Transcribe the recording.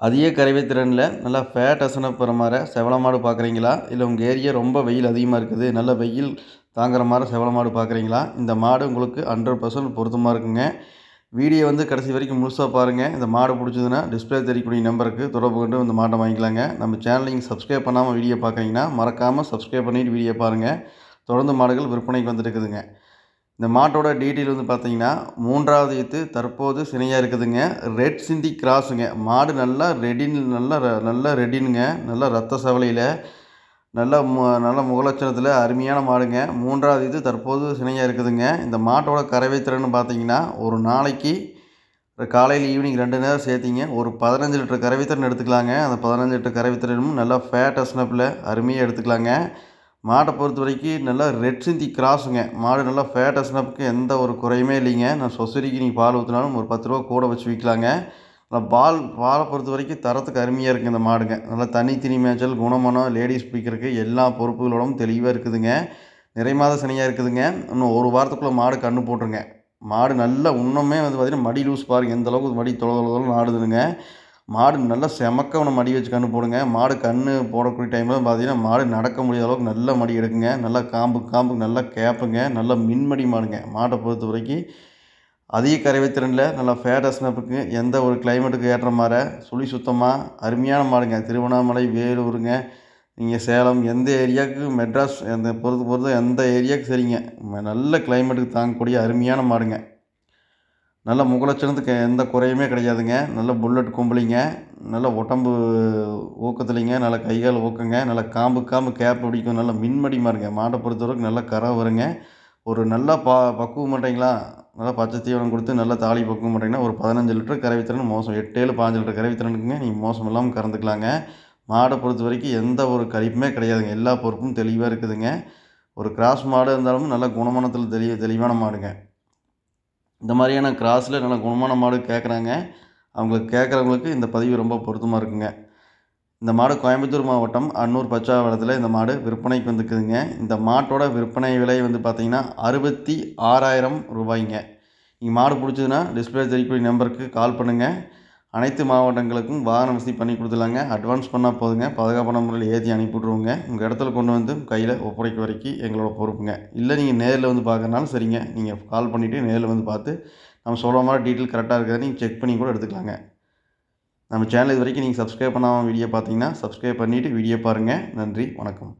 அதிக கறவை திறனில் நல்லா ஃபேட் போகிற மாதிரி செவல மாடு பார்க்குறீங்களா? இல்லை உங்கள் ஏரியா ரொம்ப வெயில் அதிகமாக இருக்குது நல்ல வெயில் தாங்குற மாதிரி செவல மாடு பார்க்குறீங்களா? இந்த மாடு உங்களுக்கு ஹண்ட்ரட் பர்சன்ட் பொருத்தமாக இருக்குங்க. வீடியோ வந்து கடைசி வரைக்கும் முழுசாக பாருங்கள் இந்த மாடு பிடிச்சதுன்னா டிஸ்பிளே தெரியக்கூடிய நம்பருக்கு தொடர்பு கொண்டு இந்த மாட்டை வாங்கிக்கலாங்க. நம்ம சேனல் நீங்கள் சப்ஸ்கிரைப் பண்ணாமல் வீடியோ பார்க்குறீங்கன்னா மறக்காமல் சப்ஸ்கிரைப் பண்ணிவிட்டு வீடியோ பாருங்கள் தொடர்ந்து மாடுகள் விற்பனைக்கு வந்துட்டு இருக்குதுங்க. இந்த மாட்டோட டீட்டெயில் வந்து பார்த்தீங்கன்னா மூன்றாவது ஈத்து தற்போது சினையாக இருக்குதுங்க. ரெட் சிந்தி கிராஸுங்க மாடு நல்லா ரெடின் நல்லா நல்லா ரெடினுங்க நல்லா ரத்த சவலையில் நல்ல மு நல்ல முகலட்சணத்தில் அருமையான மாடுங்க. மூன்றாவது இது தற்போது சினையாக இருக்குதுங்க. இந்த மாட்டோட கறவை திறன் பார்த்தீங்கன்னா ஒரு நாளைக்கு காலையில் ஈவினிங் ரெண்டு நேரம் சேர்த்திங்க. ஒரு பதினஞ்சு லிட்டர் கறவைத்திறன் எடுத்துக்கலாங்க. அந்த பதினஞ்சு லிட்டர் கறவைத்திறனும் நல்லா ஃபேட் அஸ்னப்பில் அருமையாக எடுத்துக்கலாங்க. மாட்டை பொறுத்த வரைக்கும் நல்லா ரெட் சிந்தி கிராஸுங்க மாடு நல்லா ஃபேட்டஸ் நப்புக்கு எந்த ஒரு குறையுமே இல்லைங்க. நான் சொசரிக்கு நீங்கள் பால் ஊற்றினாலும் ஒரு பத்து ரூபா கூட வச்சு விற்கலாங்க நல்லா பால் பாலை பொறுத்த வரைக்கும் தரத்துக்கு அருமையாக இருக்குது இந்த மாடுங்க. நல்லா தனி மேய்ச்சல் குணமனம் லேடிஸ் பிடிக்கிறதுக்கு எல்லா பொறுப்புகளோடும் தெளிவாக இருக்குதுங்க. நிறைமாத சனியாக இருக்குதுங்க. இன்னும் ஒரு வாரத்துக்குள்ளே மாடு கன்று போட்டுருங்க. மாடு நல்லா இன்னுமே வந்து பார்த்திங்கன்னா மடி லூஸ் பாருங்கள் எந்த அளவுக்கு மடி தொலை தொலை ஆடுதுங்க. மாடு நல்லா செமக்க ஒன்று மடி வச்சு கன்று போடுங்க. மாடு கன்று போடக்கூடிய டைமில் பார்த்தீங்கன்னா மாடு நடக்க முடியாத அளவுக்கு நல்ல மடி எடுக்குங்க. நல்லா காம்பு காம்பு நல்லா கேப்புங்க. நல்லா மின்மடி மாடுங்க. மாட்டை பொறுத்த வரைக்கும் அதிக கறவை திறனில் நல்லா ஃபேட்டஸ்னப்புக்கு எந்த ஒரு கிளைமேட்டுக்கு ஏற்ற மாதிரி சுழி சுத்தமாக அருமையான மாடுங்க. திருவண்ணாமலை வேலூருங்க. நீங்கள் சேலம் எந்த ஏரியாவுக்கு மெட்ராஸ் எந்த பொறுத்து பொறுத்து எந்த ஏரியாவுக்கு சரிங்க. நல்ல கிளைமேட்டுக்கு தாங்கக்கூடிய அருமையான மாடுங்க. நல்ல முகலட்சணத்துக்கு எந்த குறையுமே கிடையாதுங்க. நல்ல புல்லட் கும்பலிங்க. நல்ல உடம்பு ஊக்கத்துலிங்க. நல்ல கைகால் ஊக்கங்க. நல்ல காம்பு காம்பு கேப் பிடிக்கும். நல்ல மின்மடி மாருங்க. மாட்டை பொறுத்தவரைக்கும் நல்ல கரை வருங்க. ஒரு நல்ல பா பக்குவம் மாட்டிங்களா நல்லா பச்சை தீவனம் கொடுத்து நல்லா தாலி பக்குவம் மாட்டிங்கன்னா ஒரு பதினஞ்சு லிட்டர் கறவைத்திறன் மோசம். எட்டேழு பாஞ்சு லிட்டர் கறவைத்திறனுக்குங்க நீங்கள் மோசம் இல்லாமல் கறந்துக்கலாங்க. மாடை பொறுத்த வரைக்கும் எந்த ஒரு கழிப்புமே கிடையாதுங்க. எல்லா பொறுப்பும் தெளிவாக இருக்குதுங்க. ஒரு கிராஸ் மாடு இருந்தாலும் நல்ல குணமனத்தில் தெளிய தெளிவான மாடுங்க. இந்த மாதிரியான கிராஸில் நல்ல குணமான மாடு கேட்குறாங்க அவங்களுக்கு கேட்குறவங்களுக்கு இந்த பதிவு ரொம்ப பொருத்தமாக இருக்குங்க. இந்த மாடு கோயம்புத்தூர் மாவட்டம் அன்னூர் பச்சாவளத்தில் இந்த மாடு விற்பனைக்கு வந்துக்குதுங்க. இந்த மாட்டோட விற்பனை விலை வந்து பார்த்திங்கன்னா அறுபத்தி ஆறாயிரம் ரூபாய்ங்க. நீங்கள் மாடு பிடிச்சதுன்னா டிஸ்பிளே தெரியக்கூடிய நம்பருக்கு கால் பண்ணுங்கள் அனைத்து மாவட்டங்களுக்கும் வாகன வசதி பண்ணி கொடுத்துலாங்க அட்வான்ஸ் பண்ணால் போதுங்க. பாதுகாப்பான முறையில் ஏற்றி அனுப்பிவிட்ருவோங்க உங்கள் இடத்துல கொண்டு வந்து கையில் ஒப்படைக்க வரைக்கும் எங்களோட பொறுப்புங்க. இல்லை நீங்கள் நேரில் வந்து பார்க்குறனாலும் சரிங்க. நீங்கள் கால் பண்ணிவிட்டு நேரில் வந்து பார்த்து நம்ம சொல்கிற மாதிரி டீட்டெயில் கரெக்டாக இருக்கிறத நீங்கள் செக் பண்ணி கூட எடுத்துக்கலாங்க. நம்ம சேனல் இது வரைக்கும் நீங்கள் சப்ஸ்கிரைப் பண்ணாமல் வீடியோ பார்த்தீங்கன்னா சப்ஸ்கிரைப் பண்ணிவிட்டு வீடியோ பாருங்கள் நன்றி. வணக்கம்.